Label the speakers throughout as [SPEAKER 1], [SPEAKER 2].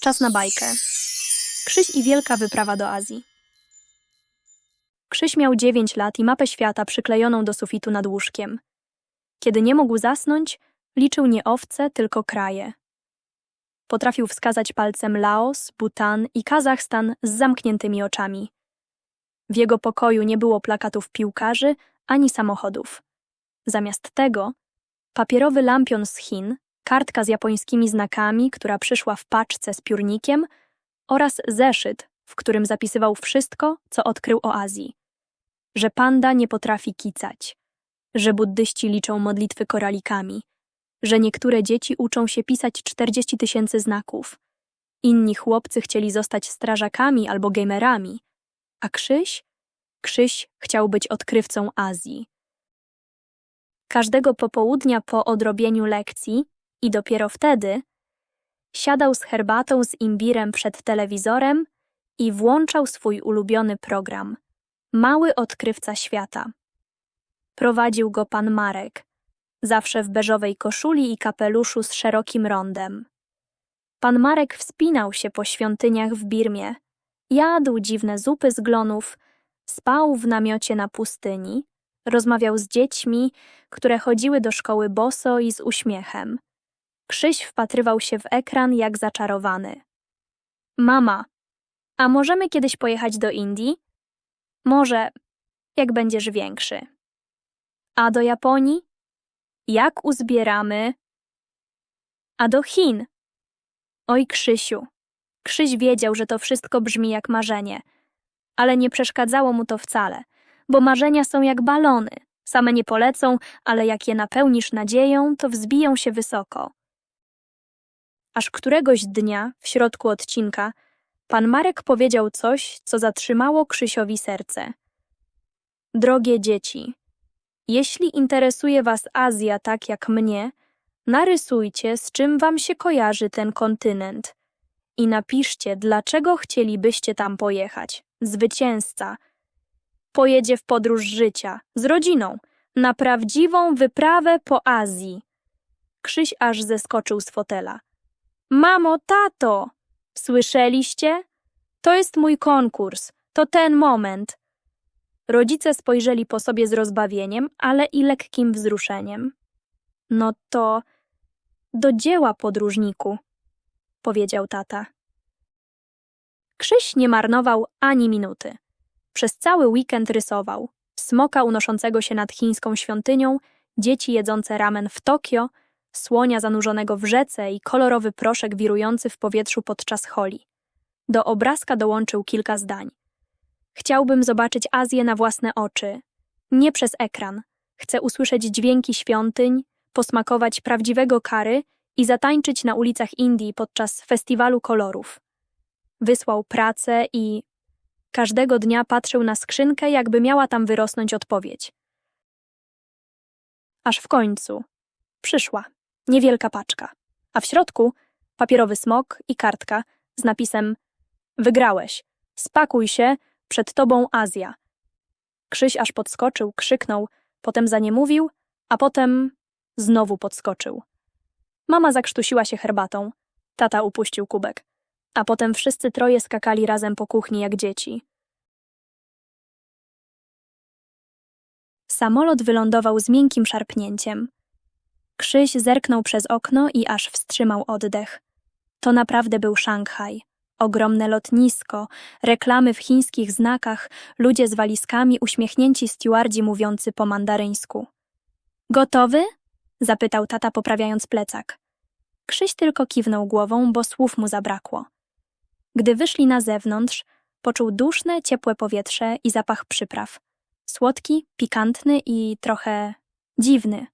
[SPEAKER 1] Czas na bajkę. Krzyś i wielka wyprawa do Azji. Krzyś miał 9 lat i mapę świata przyklejoną do sufitu nad łóżkiem. Kiedy nie mógł zasnąć, liczył nie owce, tylko kraje. Potrafił wskazać palcem Laos, Bhutan i Kazachstan z zamkniętymi oczami. W jego pokoju nie było plakatów piłkarzy ani samochodów. Zamiast tego papierowy lampion z Chin, kartka z japońskimi znakami, która przyszła w paczce z piórnikiem oraz zeszyt, w którym zapisywał wszystko, co odkrył o Azji. Że panda nie potrafi kicać, że buddyści liczą modlitwy koralikami, że niektóre dzieci uczą się pisać 40 tysięcy znaków, inni chłopcy chcieli zostać strażakami albo gamerami, a Krzyś? Krzyś chciał być odkrywcą Azji. Każdego popołudnia po odrobieniu lekcji i dopiero wtedy siadał z herbatą z imbirem przed telewizorem i włączał swój ulubiony program Mały odkrywca świata. Prowadził go pan Marek, zawsze w beżowej koszuli i kapeluszu z szerokim rondem. Pan Marek wspinał się po świątyniach w Birmie, jadł dziwne zupy z glonów, spał w namiocie na pustyni, rozmawiał z dziećmi, które chodziły do szkoły boso i z uśmiechem. Krzyś wpatrywał się w ekran jak zaczarowany. Mama, a możemy kiedyś pojechać do Indii? Może, jak będziesz większy. A do Japonii? Jak uzbieramy? A do Chin? Oj, Krzysiu. Krzyś wiedział, że to wszystko brzmi jak marzenie, ale nie przeszkadzało mu to wcale, bo marzenia są jak balony. Same nie polecą, ale jak je napełnisz nadzieją, to wzbiją się wysoko. Aż któregoś dnia, w środku odcinka, pan Marek powiedział coś, co zatrzymało Krzysiowi serce. Drogie dzieci, jeśli interesuje was Azja tak jak mnie, narysujcie, z czym wam się kojarzy ten kontynent i napiszcie, dlaczego chcielibyście tam pojechać. Zwycięzca pojedzie w podróż życia z rodziną na prawdziwą wyprawę po Azji. Krzyś aż zeskoczył z fotela. Mamo, tato! Słyszeliście? To jest mój konkurs. To ten moment. Rodzice spojrzeli po sobie z rozbawieniem, ale i lekkim wzruszeniem. No to do dzieła, podróżniku, powiedział tata. Krzyś nie marnował ani minuty. Przez cały weekend rysował. Smoka unoszącego się nad chińską świątynią, dzieci jedzące ramen w Tokio, słonia zanurzonego w rzece i kolorowy proszek wirujący w powietrzu podczas holi. Do obrazka dołączył kilka zdań. Chciałbym zobaczyć Azję na własne oczy, nie przez ekran. Chcę usłyszeć dźwięki świątyń, posmakować prawdziwego kary i zatańczyć na ulicach Indii podczas festiwalu kolorów. Wysłał pracę i każdego dnia patrzył na skrzynkę, jakby miała tam wyrosnąć odpowiedź. Aż w końcu przyszła niewielka paczka, a w środku papierowy smok i kartka z napisem Wygrałeś, spakuj się, przed tobą Azja. Krzyś aż podskoczył, krzyknął, potem zaniemówił, a potem znowu podskoczył. Mama zakrztusiła się herbatą, tata upuścił kubek, a potem wszyscy troje skakali razem po kuchni jak dzieci. Samolot wylądował z miękkim szarpnięciem. Krzyś zerknął przez okno i aż wstrzymał oddech. To naprawdę był Szanghaj. Ogromne lotnisko, reklamy w chińskich znakach, ludzie z walizkami, uśmiechnięci stewardzi mówiący po mandaryńsku. Gotowy? zapytał tata poprawiając plecak. Krzyś tylko kiwnął głową, bo słów mu zabrakło. Gdy wyszli na zewnątrz, poczuł duszne, ciepłe powietrze i zapach przypraw. Słodki, pikantny i trochę dziwny.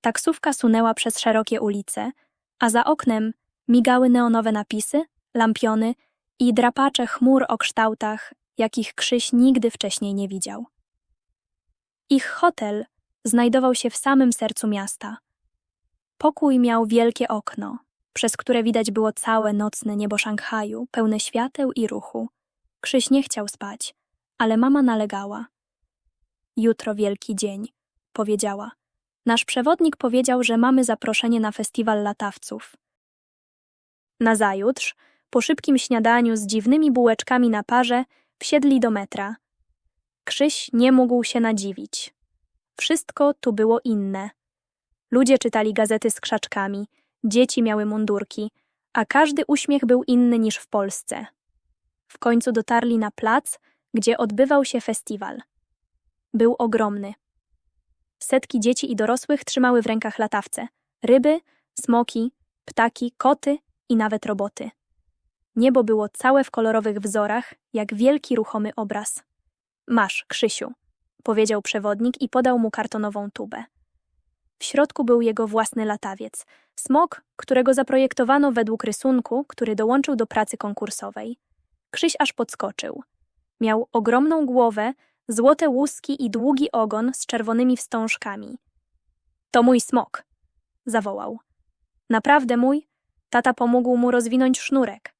[SPEAKER 1] Taksówka sunęła przez szerokie ulice, a za oknem migały neonowe napisy, lampiony i drapacze chmur o kształtach, jakich Krzyś nigdy wcześniej nie widział. Ich hotel znajdował się w samym sercu miasta. Pokój miał wielkie okno, przez które widać było całe nocne niebo Szanghaju, pełne świateł i ruchu. Krzyś nie chciał spać, ale mama nalegała. Jutro wielki dzień, powiedziała. Nasz przewodnik powiedział, że mamy zaproszenie na festiwal latawców. Nazajutrz, po szybkim śniadaniu z dziwnymi bułeczkami na parze, wsiedli do metra. Krzyś nie mógł się nadziwić. Wszystko tu było inne. Ludzie czytali gazety z krzaczkami, dzieci miały mundurki, a każdy uśmiech był inny niż w Polsce. W końcu dotarli na plac, gdzie odbywał się festiwal. Był ogromny. Setki dzieci i dorosłych trzymały w rękach latawce, ryby, smoki, ptaki, koty i nawet roboty. Niebo było całe w kolorowych wzorach, jak wielki ruchomy obraz. Masz, Krzysiu, powiedział przewodnik i podał mu kartonową tubę. W środku był jego własny latawiec, smok, którego zaprojektowano według rysunku, który dołączył do pracy konkursowej. Krzyś aż podskoczył. Miał ogromną głowę, złote łuski i długi ogon z czerwonymi wstążkami. To mój smok, zawołał. Naprawdę mój? Tata pomógł mu rozwinąć sznurek.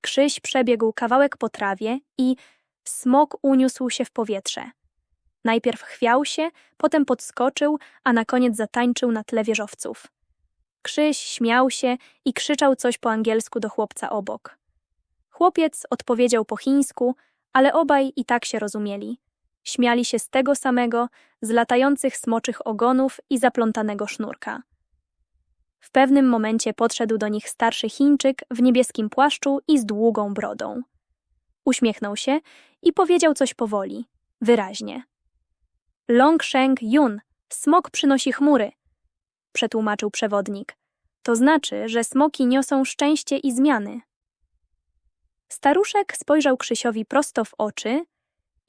[SPEAKER 1] Krzyś przebiegł kawałek po trawie i smok uniósł się w powietrze. Najpierw chwiał się, potem podskoczył, a na koniec zatańczył na tle wieżowców. Krzyś śmiał się i krzyczał coś po angielsku do chłopca obok. Chłopiec odpowiedział po chińsku, ale obaj i tak się rozumieli. Śmiali się z tego samego, z latających smoczych ogonów i zaplątanego sznurka. W pewnym momencie podszedł do nich starszy Chińczyk w niebieskim płaszczu i z długą brodą. Uśmiechnął się i powiedział coś powoli, wyraźnie. Long Sheng Yun, smok przynosi chmury, przetłumaczył przewodnik. To znaczy, że smoki niosą szczęście i zmiany. Staruszek spojrzał Krzysiowi prosto w oczy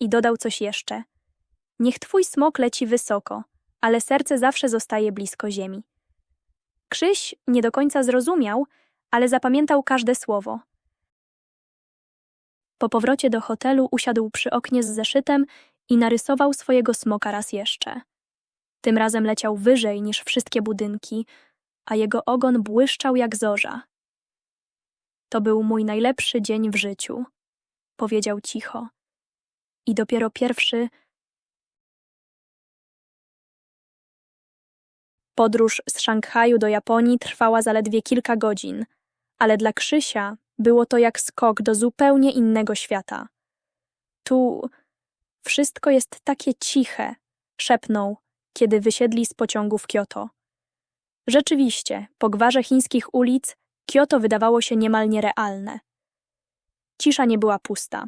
[SPEAKER 1] i dodał coś jeszcze. Niech twój smok leci wysoko, ale serce zawsze zostaje blisko ziemi. Krzyś nie do końca zrozumiał, ale zapamiętał każde słowo. Po powrocie do hotelu usiadł przy oknie z zeszytem i narysował swojego smoka raz jeszcze. Tym razem leciał wyżej niż wszystkie budynki, a jego ogon błyszczał jak zorza. To był mój najlepszy dzień w życiu, powiedział cicho. I dopiero pierwszy. Podróż z Szanghaju do Japonii trwała zaledwie kilka godzin, ale dla Krzysia było to jak skok do zupełnie innego świata. Tu wszystko jest takie ciche, szepnął, kiedy wysiedli z pociągu w Kyoto. Rzeczywiście, po gwarze chińskich ulic Kyoto wydawało się niemal nierealne. Cisza nie była pusta.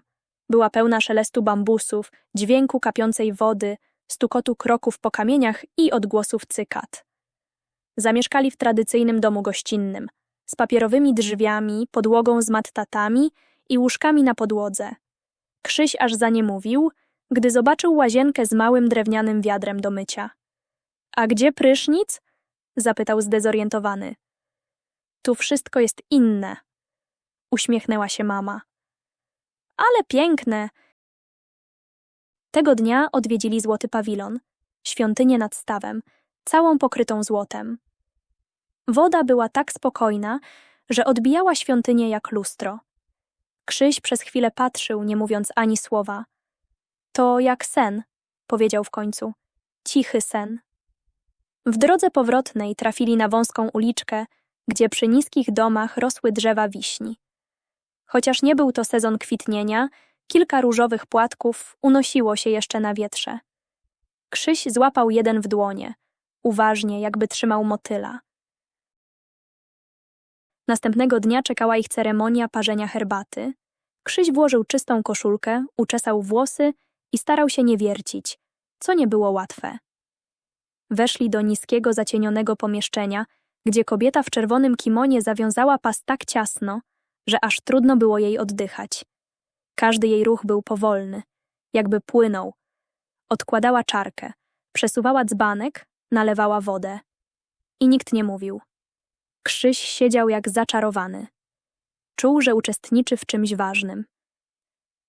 [SPEAKER 1] Była pełna szelestu bambusów, dźwięku kapiącej wody, stukotu kroków po kamieniach i odgłosów cykat. Zamieszkali w tradycyjnym domu gościnnym, z papierowymi drzwiami, podłogą z mattatami i łóżkami na podłodze. Krzyś aż za nie mówił, gdy zobaczył łazienkę z małym drewnianym wiadrem do mycia. A gdzie prysznic? zapytał zdezorientowany. Tu wszystko jest inne. Uśmiechnęła się mama. Ale piękne. Tego dnia odwiedzili złoty pawilon, świątynię nad stawem, całą pokrytą złotem. Woda była tak spokojna, że odbijała świątynię jak lustro. Krzyś przez chwilę patrzył, nie mówiąc ani słowa. To jak sen, powiedział w końcu. Cichy sen. W drodze powrotnej trafili na wąską uliczkę, gdzie przy niskich domach rosły drzewa wiśni. Chociaż nie był to sezon kwitnienia, kilka różowych płatków unosiło się jeszcze na wietrze. Krzyś złapał jeden w dłonie, uważnie, jakby trzymał motyla. Następnego dnia czekała ich ceremonia parzenia herbaty. Krzyś włożył czystą koszulkę, uczesał włosy i starał się nie wiercić, co nie było łatwe. Weszli do niskiego, zacienionego pomieszczenia, gdzie kobieta w czerwonym kimonie zawiązała pas tak ciasno, że aż trudno było jej oddychać. Każdy jej ruch był powolny, jakby płynął. Odkładała czarkę, przesuwała dzbanek, nalewała wodę. I nikt nie mówił. Krzyś siedział jak zaczarowany. Czuł, że uczestniczy w czymś ważnym.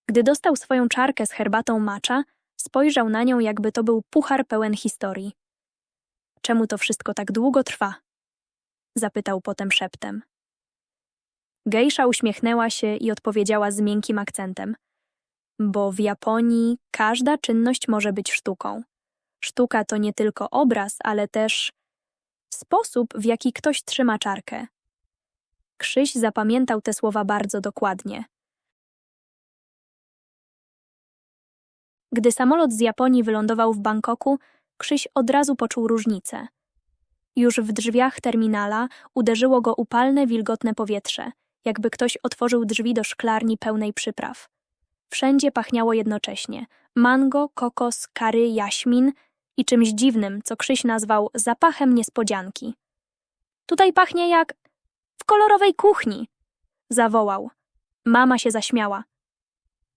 [SPEAKER 1] Gdy dostał swoją czarkę z herbatą macza, spojrzał na nią, jakby to był puchar pełen historii. Czemu to wszystko tak długo trwa? Zapytał potem szeptem. Gejsza uśmiechnęła się i odpowiedziała z miękkim akcentem. Bo w Japonii każda czynność może być sztuką. Sztuka to nie tylko obraz, ale też sposób, w jaki ktoś trzyma czarkę. Krzyś zapamiętał te słowa bardzo dokładnie. Gdy samolot z Japonii wylądował w Bangkoku, Krzyś od razu poczuł różnicę. Już w drzwiach terminala uderzyło go upalne, wilgotne powietrze, jakby ktoś otworzył drzwi do szklarni pełnej przypraw. Wszędzie pachniało jednocześnie mango, kokos, kary, jaśmin i czymś dziwnym, co Krzyś nazwał zapachem niespodzianki. Tutaj pachnie jak w kolorowej kuchni, zawołał. Mama się zaśmiała.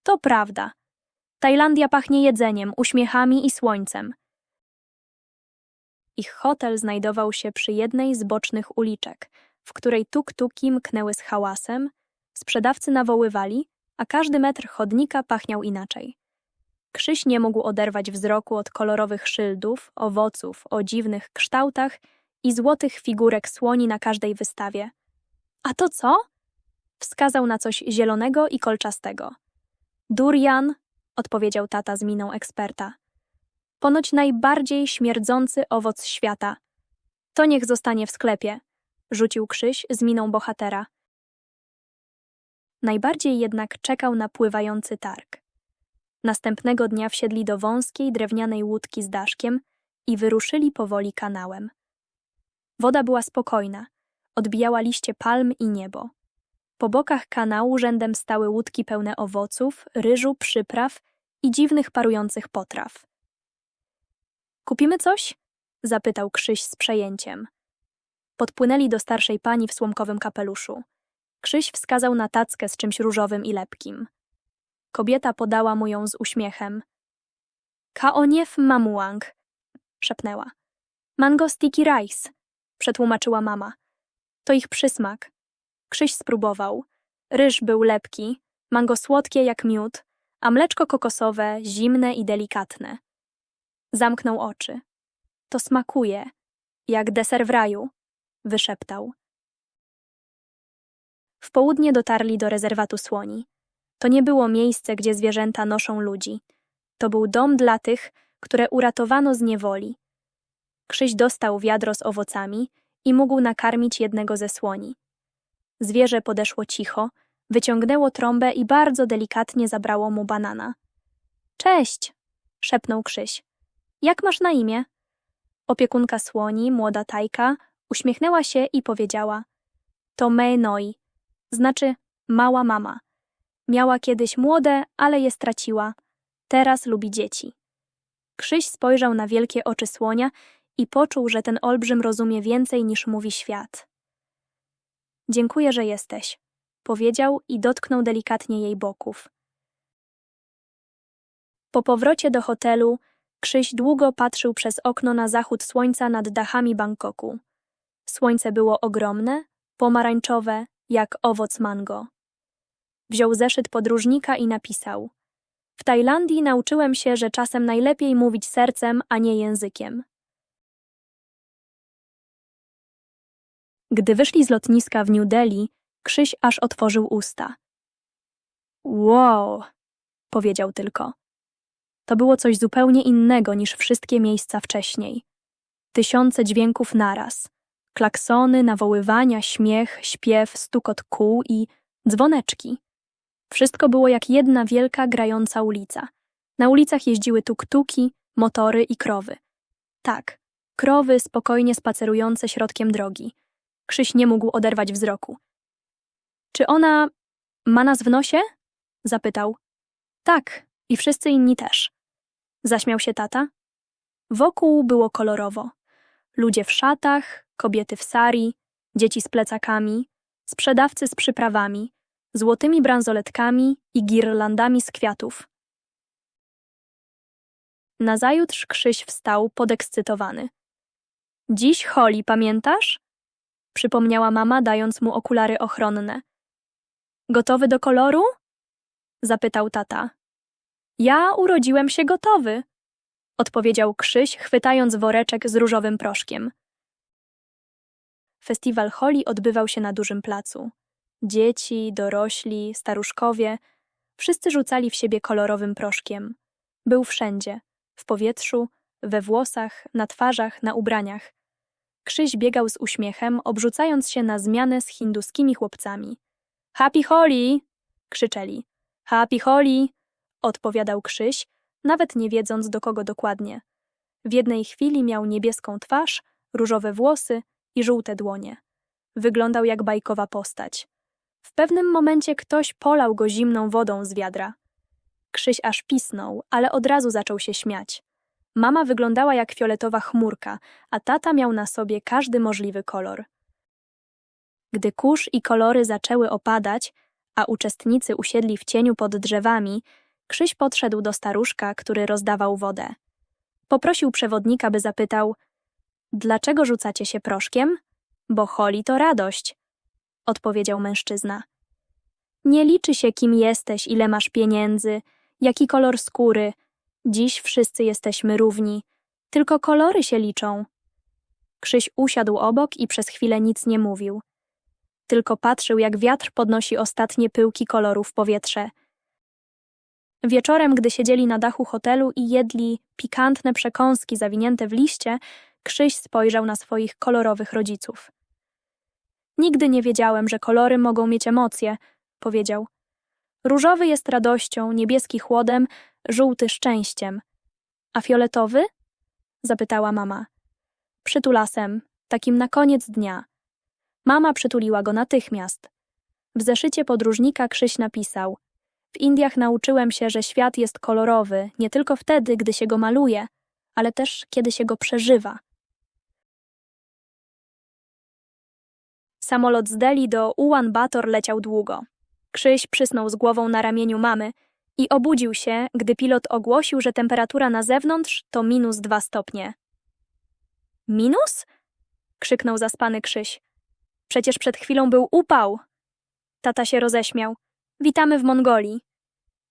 [SPEAKER 1] To prawda. Tajlandia pachnie jedzeniem, uśmiechami i słońcem. Ich hotel znajdował się przy jednej z bocznych uliczek, w której tuk-tuki mknęły z hałasem, sprzedawcy nawoływali, a każdy metr chodnika pachniał inaczej. Krzyś nie mógł oderwać wzroku od kolorowych szyldów, owoców o dziwnych kształtach i złotych figurek słoni na każdej wystawie. A to co? Wskazał na coś zielonego i kolczastego. Durian, odpowiedział tata z miną eksperta. Ponoć najbardziej śmierdzący owoc świata. To niech zostanie w sklepie, rzucił Krzyś z miną bohatera. Najbardziej jednak czekał na pływający targ. Następnego dnia wsiedli do wąskiej drewnianej łódki z daszkiem i wyruszyli powoli kanałem. Woda była spokojna, odbijała liście palm i niebo. Po bokach kanału rzędem stały łódki pełne owoców, ryżu, przypraw i dziwnych parujących potraw. Kupimy coś? zapytał Krzyś z przejęciem. Podpłynęli do starszej pani w słomkowym kapeluszu. Krzyś wskazał na tackę z czymś różowym i lepkim. Kobieta podała mu ją z uśmiechem. Kaoniew mamuang, szepnęła. Mango sticky rice, przetłumaczyła mama. To ich przysmak. Krzyś spróbował. Ryż był lepki, mango słodkie jak miód, a mleczko kokosowe zimne i delikatne. Zamknął oczy. To smakuje, jak deser w raju, wyszeptał. W południe dotarli do rezerwatu słoni. To nie było miejsce, gdzie zwierzęta noszą ludzi. To był dom dla tych, które uratowano z niewoli. Krzyś dostał wiadro z owocami i mógł nakarmić jednego ze słoni. Zwierzę podeszło cicho, wyciągnęło trąbę i bardzo delikatnie zabrało mu banana. Cześć! szepnął Krzyś. Jak masz na imię? Opiekunka słoni, młoda Tajka, uśmiechnęła się i powiedziała: To Me Noi, znaczy mała mama. Miała kiedyś młode, ale je straciła. Teraz lubi dzieci. Krzyś spojrzał na wielkie oczy słonia i poczuł, że ten olbrzym rozumie więcej niż mówi świat. Dziękuję, że jesteś, powiedział i dotknął delikatnie jej boków. Po powrocie do hotelu Krzyś długo patrzył przez okno na zachód słońca nad dachami Bangkoku. Słońce było ogromne, pomarańczowe, jak owoc mango. Wziął zeszyt podróżnika i napisał: W Tajlandii nauczyłem się, że czasem najlepiej mówić sercem, a nie językiem. Gdy wyszli z lotniska w New Delhi, Krzyś aż otworzył usta. Wow, powiedział tylko. To było coś zupełnie innego niż wszystkie miejsca wcześniej. Tysiące dźwięków naraz. Klaksony, nawoływania, śmiech, śpiew, stukot kół i dzwoneczki. Wszystko było jak jedna wielka, grająca ulica. Na ulicach jeździły tuktuki, motory i krowy. Tak, krowy spokojnie spacerujące środkiem drogi. Krzyś nie mógł oderwać wzroku. Czy ona ma nas w nosie? Zapytał. Tak, i wszyscy inni też. Zaśmiał się tata. Wokół było kolorowo. Ludzie w szatach, kobiety w sari, dzieci z plecakami, sprzedawcy z przyprawami, złotymi bransoletkami i girlandami z kwiatów. Nazajutrz Krzyś wstał podekscytowany. Dziś Holly, pamiętasz? Przypomniała mama, dając mu okulary ochronne. Gotowy do koloru? Zapytał tata. Ja urodziłem się gotowy, odpowiedział Krzyś, chwytając woreczek z różowym proszkiem. Festiwal Holi odbywał się na dużym placu. Dzieci, dorośli, staruszkowie, wszyscy rzucali w siebie kolorowym proszkiem. Był wszędzie w powietrzu, we włosach, na twarzach, na ubraniach. Krzyś biegał z uśmiechem, obrzucając się na zmianę z hinduskimi chłopcami. Happy Holly! krzyczeli. Happy Holly! odpowiadał Krzyś, nawet nie wiedząc do kogo dokładnie. W jednej chwili miał niebieską twarz, różowe włosy i żółte dłonie. Wyglądał jak bajkowa postać. W pewnym momencie ktoś polał go zimną wodą z wiadra. Krzyś aż pisnął, ale od razu zaczął się śmiać. Mama wyglądała jak fioletowa chmurka, a tata miał na sobie każdy możliwy kolor. Gdy kurz i kolory zaczęły opadać, a uczestnicy usiedli w cieniu pod drzewami, Krzyś podszedł do staruszka, który rozdawał wodę. Poprosił przewodnika, by zapytał: Dlaczego rzucacie się proszkiem? Bo holi to radość, odpowiedział mężczyzna. Nie liczy się, kim jesteś, ile masz pieniędzy, jaki kolor skóry. Dziś wszyscy jesteśmy równi, tylko kolory się liczą. Krzyś usiadł obok i przez chwilę nic nie mówił. Tylko patrzył, jak wiatr podnosi ostatnie pyłki koloru w powietrze. Wieczorem, gdy siedzieli na dachu hotelu i jedli pikantne przekąski zawinięte w liście, Krzyś spojrzał na swoich kolorowych rodziców. Nigdy nie wiedziałem, że kolory mogą mieć emocje, powiedział. Różowy jest radością, niebieski chłodem, żółty szczęściem. A fioletowy? zapytała mama. Przytulasem, takim na koniec dnia. Mama przytuliła go natychmiast. W zeszycie podróżnika Krzyś napisał: W Indiach nauczyłem się, że świat jest kolorowy nie tylko wtedy, gdy się go maluje, ale też kiedy się go przeżywa. Samolot z Delhi do Ulan Bator leciał długo. Krzyś przysnął z głową na ramieniu mamy i obudził się, gdy pilot ogłosił, że temperatura na zewnątrz to minus dwa stopnie. Minus? krzyknął zaspany Krzyś. Przecież przed chwilą był upał. Tata się roześmiał. Witamy w Mongolii.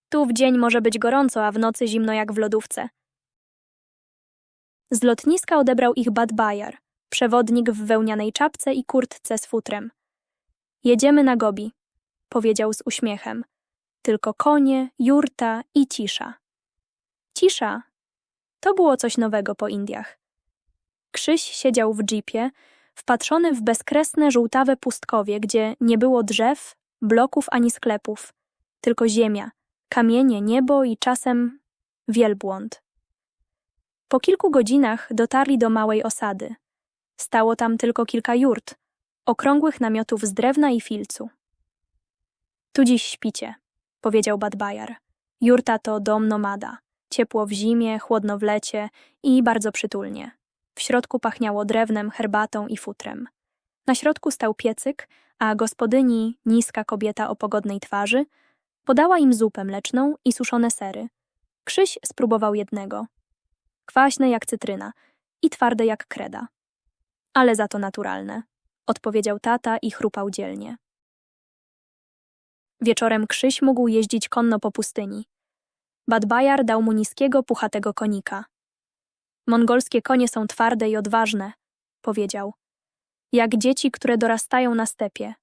[SPEAKER 1] Tu w dzień może być gorąco, a w nocy zimno jak w lodówce. Z lotniska odebrał ich Bad Bajar, przewodnik w wełnianej czapce i kurtce z futrem. Jedziemy na Gobi, powiedział z uśmiechem. Tylko konie, jurta i cisza. Cisza. To było coś nowego po Indiach. Krzyś siedział w jeepie, wpatrzony w bezkresne żółtawe pustkowie, gdzie nie było drzew, bloków ani sklepów, tylko ziemia, kamienie, niebo i czasem wielbłąd. Po kilku godzinach dotarli do małej osady. Stało tam tylko kilka jurt, okrągłych namiotów z drewna i filcu. Tu dziś śpicie, powiedział Badbajar. Jurta to dom nomada. Ciepło w zimie, chłodno w lecie i bardzo przytulnie. W środku pachniało drewnem, herbatą i futrem. Na środku stał piecyk, a gospodyni, niska kobieta o pogodnej twarzy, podała im zupę mleczną i suszone sery. Krzyś spróbował jednego. Kwaśne jak cytryna i twarde jak kreda. Ale za to naturalne, odpowiedział tata i chrupał dzielnie. Wieczorem Krzyś mógł jeździć konno po pustyni. Badbajar dał mu niskiego, puchatego konika. Mongolskie konie są twarde i odważne, powiedział. Jak dzieci, które dorastają na stepie.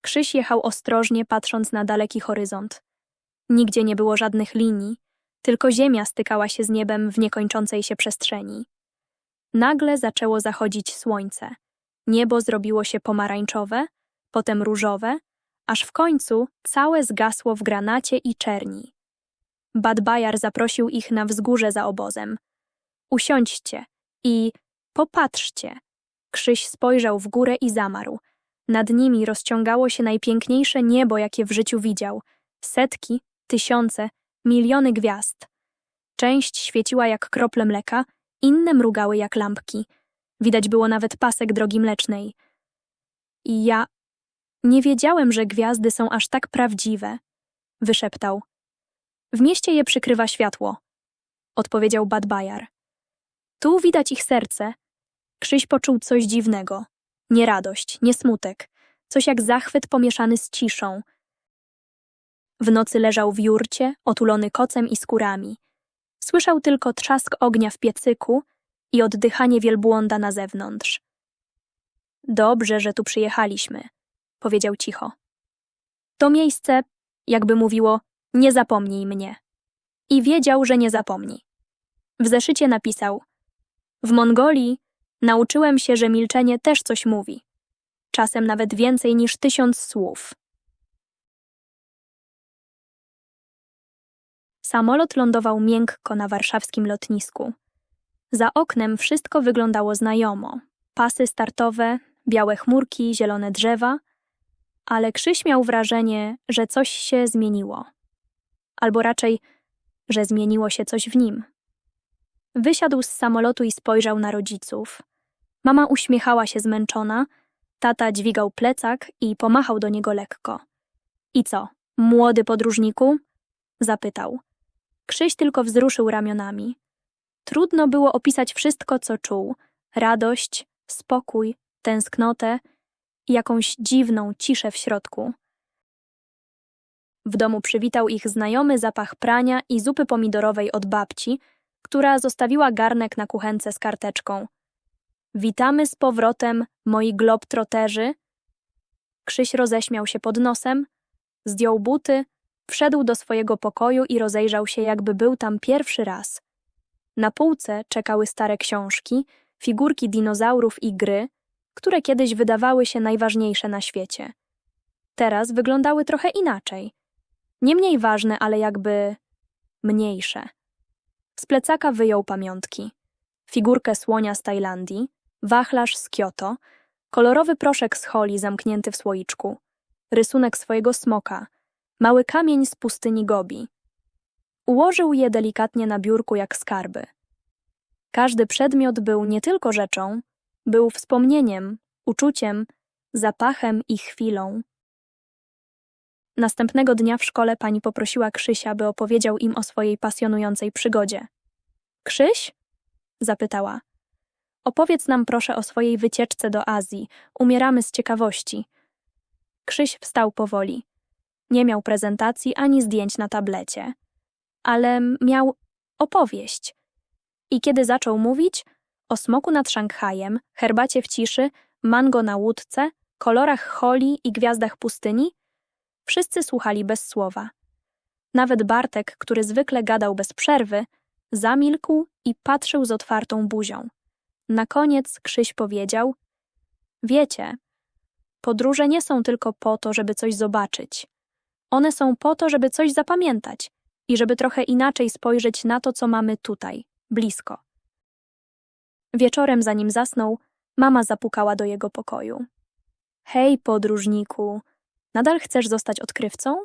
[SPEAKER 1] Krzyś jechał ostrożnie, patrząc na daleki horyzont. Nigdzie nie było żadnych linii, tylko ziemia stykała się z niebem w niekończącej się przestrzeni. Nagle zaczęło zachodzić słońce. Niebo zrobiło się pomarańczowe, potem różowe, aż w końcu całe zgasło w granacie i czerni. Badbajar zaprosił ich na wzgórze za obozem. Usiądźcie i popatrzcie. Krzyś spojrzał w górę i zamarł. Nad nimi rozciągało się najpiękniejsze niebo, jakie w życiu widział. Setki, tysiące, miliony gwiazd. Część świeciła jak krople mleka, inne mrugały jak lampki. Widać było nawet pasek drogi mlecznej. I ja nie wiedziałem, że gwiazdy są aż tak prawdziwe, wyszeptał. W mieście je przykrywa światło, odpowiedział Badbajar. Tu widać ich serce. Krzyś poczuł coś dziwnego. Nie radość, nie smutek, coś jak zachwyt pomieszany z ciszą. W nocy leżał w jurcie, otulony kocem i skórami. Słyszał tylko trzask ognia w piecyku i oddychanie wielbłąda na zewnątrz. Dobrze, że tu przyjechaliśmy, powiedział cicho. To miejsce, jakby mówiło, nie zapomnij mnie. I wiedział, że nie zapomni. W zeszycie napisał: W Mongolii Nauczyłem się, że milczenie też coś mówi. Czasem nawet więcej niż tysiąc słów. Samolot lądował miękko na warszawskim lotnisku. Za oknem wszystko wyglądało znajomo. Pasy startowe, białe chmurki, zielone drzewa, ale Krzyś miał wrażenie, że coś się zmieniło. Albo raczej, że zmieniło się coś w nim. Wysiadł z samolotu i spojrzał na rodziców. Mama uśmiechała się zmęczona, tata dźwigał plecak i pomachał do niego lekko. I co, młody podróżniku? zapytał. Krzyś tylko wzruszył ramionami. Trudno było opisać wszystko, co czuł: radość, spokój, tęsknotę i jakąś dziwną ciszę w środku. W domu przywitał ich znajomy zapach prania i zupy pomidorowej od babci, która zostawiła garnek na kuchence z karteczką. Witamy z powrotem, moi globtroterzy. Krzyś roześmiał się pod nosem, zdjął buty, wszedł do swojego pokoju i rozejrzał się, jakby był tam pierwszy raz. Na półce czekały stare książki, figurki dinozaurów i gry, które kiedyś wydawały się najważniejsze na świecie. Teraz wyglądały trochę inaczej. Nie mniej ważne, ale jakby mniejsze. Z plecaka wyjął pamiątki. Figurkę słonia z Tajlandii, wachlarz z Kyoto, kolorowy proszek z holi zamknięty w słoiczku, rysunek swojego smoka, mały kamień z pustyni Gobi. Ułożył je delikatnie na biurku jak skarby. Każdy przedmiot był nie tylko rzeczą, był wspomnieniem, uczuciem, zapachem i chwilą. Następnego dnia w szkole pani poprosiła Krzysia, by opowiedział im o swojej pasjonującej przygodzie. Krzyś? zapytała. Opowiedz nam proszę o swojej wycieczce do Azji. Umieramy z ciekawości. Krzyś wstał powoli. Nie miał prezentacji ani zdjęć na tablecie, ale miał opowieść. I kiedy zaczął mówić o smoku nad Szanghajem, herbacie w ciszy, mango na łódce, kolorach holi i gwiazdach pustyni, wszyscy słuchali bez słowa. Nawet Bartek, który zwykle gadał bez przerwy, zamilkł i patrzył z otwartą buzią. Na koniec Krzyś powiedział: Wiecie, podróże nie są tylko po to, żeby coś zobaczyć. One są po to, żeby coś zapamiętać i żeby trochę inaczej spojrzeć na to, co mamy tutaj, blisko. Wieczorem, zanim zasnął, mama zapukała do jego pokoju. Hej, podróżniku, nadal chcesz zostać odkrywcą?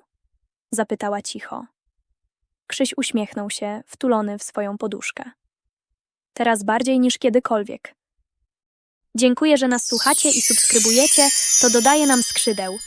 [SPEAKER 1] Zapytała cicho. Krzyś uśmiechnął się, wtulony w swoją poduszkę. Teraz bardziej niż kiedykolwiek. Dziękuję, że nas słuchacie i subskrybujecie, to dodaje nam skrzydeł.